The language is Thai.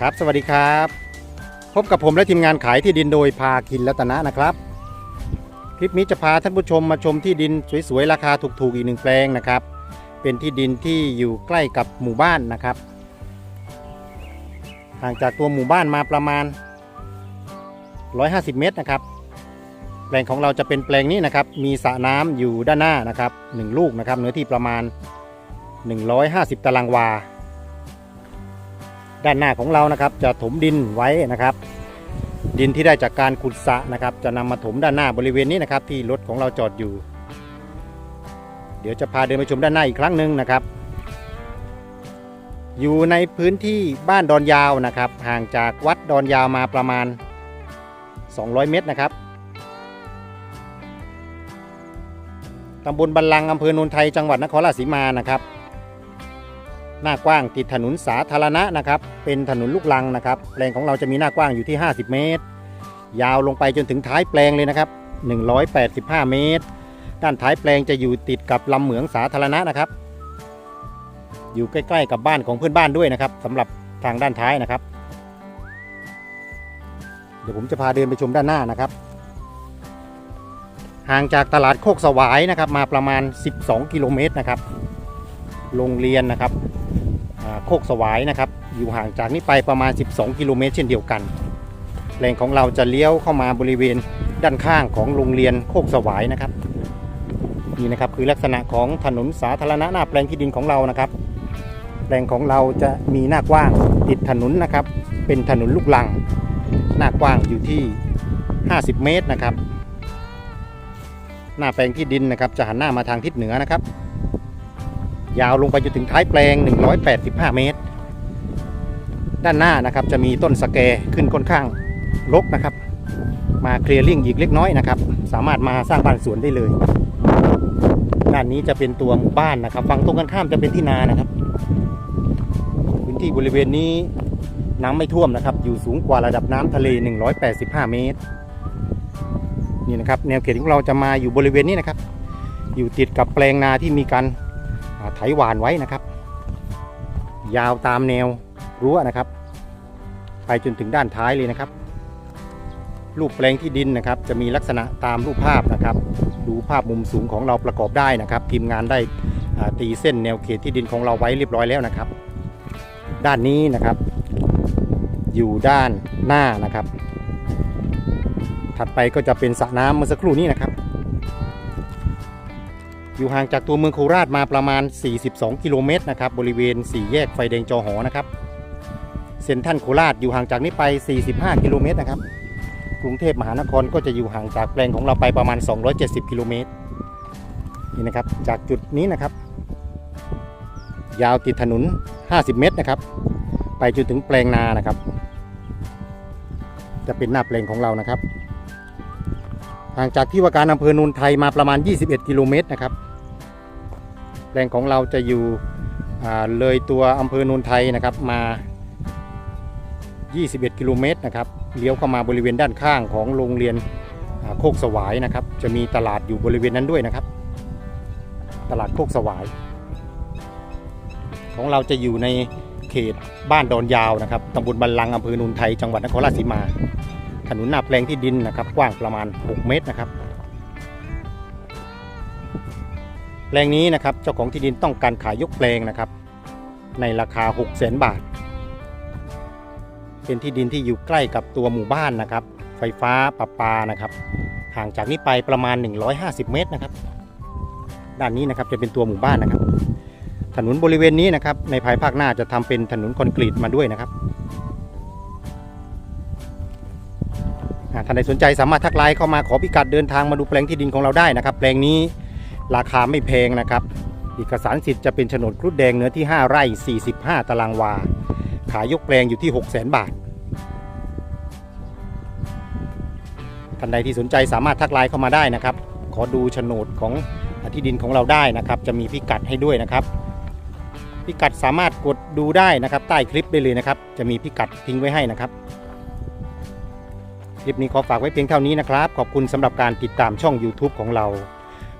ครับ สวัสดีครับ พบกับผมและทีมงานขายที่ดินโดยพาคินรัตนะนะครับ คลิปนี้จะพาท่านผู้ชมมาชมที่ดินสวยๆราคาถูกๆอีกหนึ่งแปลงนะครับ เป็นที่ดินที่อยู่ใกล้กับหมู่บ้านนะครับห่างจากตัวหมู่บ้านมาประมาณ 150 เมตรนะครับ แปลงของเราจะเป็นแปลงนี้นะครับ มีสระน้ำอยู่ด้านหน้านะครับหนึ่งลูกนะครับเนื้อที่ประมาณ 150 ตารางวา ด้านหน้าของเรานะครับ จะถมดินไว้นะครับ ดินที่ได้จากการขุดสระนะครับ จะนำมาถมด้านหน้าบริเวณนี้นะครับ ที่รถของเราจอดอยู่ เดี๋ยวจะพาเดินไปชมด้านหน้าอีกครั้งหนึ่งนะครับ อยู่ในพื้นที่บ้านดอนยาวนะครับ ห่างจากวัดดอนยาวมาประมาณ 200 เมตรนะครับตำบลบันลังอำเภอโนนไทยจังหวัดนครราชสีมานะครับ หน้ากว้างติดถนนสาธารณะนะครับ เป็นถนนลูกลังนะครับ แปลงของเราจะมีหน้ากว้างอยู่ที่ 50 เมตร ยาวลงไปจนถึงท้ายแปลงเลยนะครับ 185 เมตร ด้านท้ายแปลงจะอยู่ติดกับลำเหมืองสาธารณะนะครับ อยู่ใกล้ๆกับบ้านของเพื่อนบ้านด้วยนะครับสำหรับทางด้านท้ายนะครับ เดี๋ยวผมจะพาเดินไปชมด้านหน้านะครับ ห่างจากตลาดโคกสวายนะครับ มาประมาณ 12 กิโลเมตรนะครับโรงเรียนนะครับ โคกสวายนะครับ อยู่ห่างจากนี้ไปประมาณ 12 กิโลเมตรเช่นเดียวกัน แหล่งของเราจะเลี้ยวเข้ามาบริเวณด้านข้างของโรงเรียนโคกสวายนะครับนี่นะครับคือลักษณะของถนนสาธารณะหน้าแปลงที่ดินของเรานะครับ แปลงของเราจะมีหน้ากว้างติดถนนนะครับ เป็นถนนลูกลัง หน้ากว้างอยู่ที่ 50 เมตรนะครับ หน้าแปลงที่ดินนะครับจะหันหน้ามาทางทิศเหนือนะครับ ยาวลงไปจนถึงท้ายแปลง 185 เมตร ด้านหน้านะครับจะมีต้นสแกขึ้นค่อนข้างรกนะครับ มาเคลียร์ลิงอีกเล็กน้อยนะครับ สามารถมาสร้างบ้านสวนได้เลย ด้านนี้จะเป็นตัวหมู่บ้านนะครับ ฝั่งตรงกันข้ามจะเป็นที่นานะครับ พื้นที่บริเวณนี้น้ำไม่ท่วมนะครับ อยู่สูงกว่าระดับน้ำทะเล 185 เมตร นี่นะครับ แนวเขตของเราจะมาอยู่บริเวณนี้นะครับ อยู่ติดกับแปลงนาที่มีการ ไถหวานไว้นะครับ ยาวตามแนวรั้วนะครับ ไปจนถึงด้านท้ายเลยนะครับ รูปแปลงที่ดินนะครับ จะมีลักษณะตามรูปภาพนะครับ ดูภาพมุมสูงของเราประกอบได้นะครับ ทีมงานได้ตีเส้นแนวเขตที่ดินของเราไว้เรียบร้อยแล้วนะครับ ด้านนี้นะครับ อยู่ด้านหน้านะครับ ถัดไปก็จะเป็นสระน้ำเมื่อสักครู่นี้นะครับ อยู่ห่างจากตัวเมืองโคราชมาประมาณ 42 กิโลเมตรนะครับ บริเวณ 4 แยกไฟแดงจอหอนะครับ เซ็นทรัลโคราชอยู่ห่างจากนี้ไป 45 กิโลเมตรนะครับ กรุงเทพมหานครก็จะอยู่ห่างจากแปลงของเราไปประมาณ 270 กิโลเมตร นี่นะครับ จากจุดนี้นะครับ ยาวติดถนน 50 เมตรนะครับ ไปจนถึงแปลงนานะครับ จะเป็นหน้าแปลงของเรานะครับห่างจากที่ว่าการอำเภอโนนไทยมาประมาณ 21 กิโลเมตรนะครับ ลงของเราจะอยู่เลยตัวอำเภอโนนไทยนะครับมา 21 กิโลเมตรนะครับเลี้ยวเข้ามาบริเวณด้านข้างของโรงเรียนโคกสวายนะครับ จะมีตลาดอยู่บริเวณนั้นด้วยนะครับ ตลาดโคกสวาย ของเราจะอยู่ในเขตบ้านดอนยาวนะครับตำบลบันลังอำเภอโนนไทยจังหวัดนครราชสีมาถนนหน้าแปลงที่ดินนะครับ กว้างประมาณ 6 เมตรนะครับ แปลงนี้นะครับเจ้าของที่ดินต้องการขายยกแปลงนะครับ ในราคา 6 0 0 0 0 0 บาท เป็นที่ดินที่อยู่ใกล้กับตัวหมู่บ้านนะครับ ไฟฟ้าประปานะครับ ห่างจากนี้ไปประมาณ 150 เมตรนะครับ ด้านนี้นะครับจะเป็นตัวหมู่บ้านนะครับ ถนนบริเวณนี้นะครับ ในภายภาคหน้าจะทำเป็นถนนคอนกรีตมาด้วยนะครับอ่าท่านใดสนใจสามารถทักไลน์เข้ามาขอพิกัดเดินทางมาดูแปลงที่ดินของเราได้นะครับ แปลงนี้ ราคาไม่แพงนะครับ เอกสารสิทธิ์จะเป็นโฉนดครุฑแดงเนื้อที่ 5 ไร่ 45 ตารางวา ขายยกแปลงอยู่ที่ 6 0 0 0 0 0 บาท ท่านใดที่สนใจสามารถทักไลน์เข้ามาได้นะครับ ขอดูโฉนดของที่ดินของเราได้นะครับ จะมีพิกัดให้ด้วยนะครับ พิกัดสามารถกดดูได้นะครับ ใต้คลิปได้เลยนะครับ จะมีพิกัดทิ้งไว้ให้นะครับคลิปนี้ขอฝากไว้เพียงเท่านี้นะครับ ขอบคุณสำหรับการติดตามช่อง YouTube ของเรา